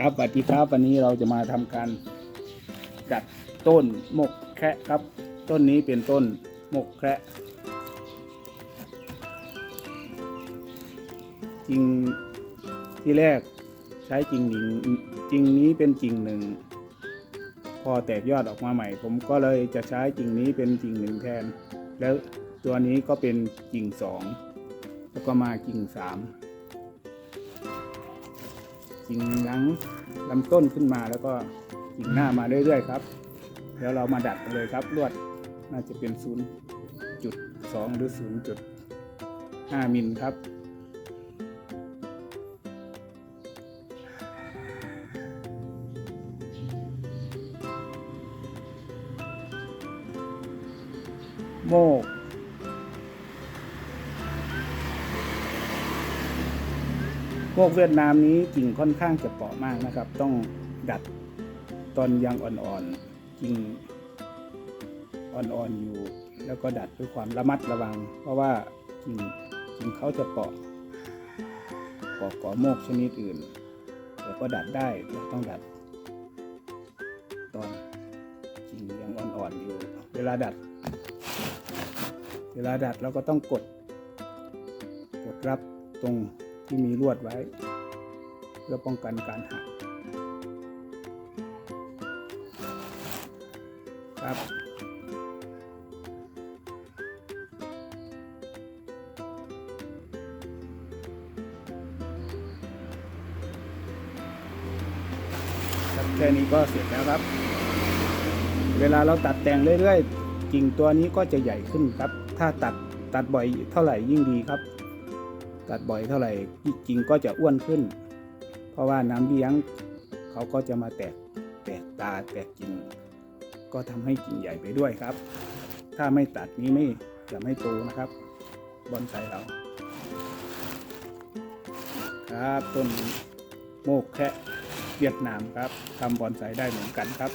ครับสวัสดีครับวันนี้เราจะมาทำการจัดต้นมกแคระครับ ต้นนี้เป็นต้นมกแคระจริงที่แรกใช้จริงหนึ่งจริงนี้เป็นจริงหนึ่ง พอแตกยอดออกมาใหม่ ผมก็เลยจะใช้จริงนี้เป็นจริงหนึ่งแทน แล้วตัวนี้ก็เป็นจริงสองแล้วก็มาจริงสาม กิ่งหลังลำต้นขึ้นมาแล้วก็กิ่งหน้ามาเรื่อยๆครับ แล้วเรามาดัดเลยครับลวดน่าจะเป็น 0.2 หรือ 0.5 มิลครับโมก พวกเวียดนามนี้กิ่งค่อนข้างจะเปราะมากนะครับ ต้องดัดตอนยังอ่อนๆกิ่งอ่อนๆอยู่ แล้วก็ดัดด้วยความระมัดระวัง เพราะว่ากิ่งกิ่งเขาจะเปราะเปราะก่อโมกชนิดอื่นแต่ก็ดัดได้แต่ต้องดัด ตอนกิ่งยังอ่อนๆอยู่ เวลาดัด เวลาดัดเราก็ต้องกด กดรับตรง ที่มีลวดไว้ เพื่อป้องกันการหักครับแค่นี้ก็เสร็จแล้วครับ เวลาเราตัดแต่งเรื่อยๆกิ่งตัวนี้ก็จะใหญ่ขึ้นครับ ถ้าตัดตัดบ่อยเท่าไหร่ยิ่งดีครับ ตัดบ่อยเท่าไหร่กิ่งก็จะอ้วนขึ้น เพราะว่าน้ำเลี้ยงเขาก็จะมาแตกแตกตาแตกกิ่งก็ทำให้กิ่งใหญ่ไปด้วยครับ ถ้าไม่ตัดนี้ไม่จะไม่โตนะครับ บอนไซเรา ครับต้นโมกแคะเวียดนามครับทำบอนไซได้เหมือนกันครับ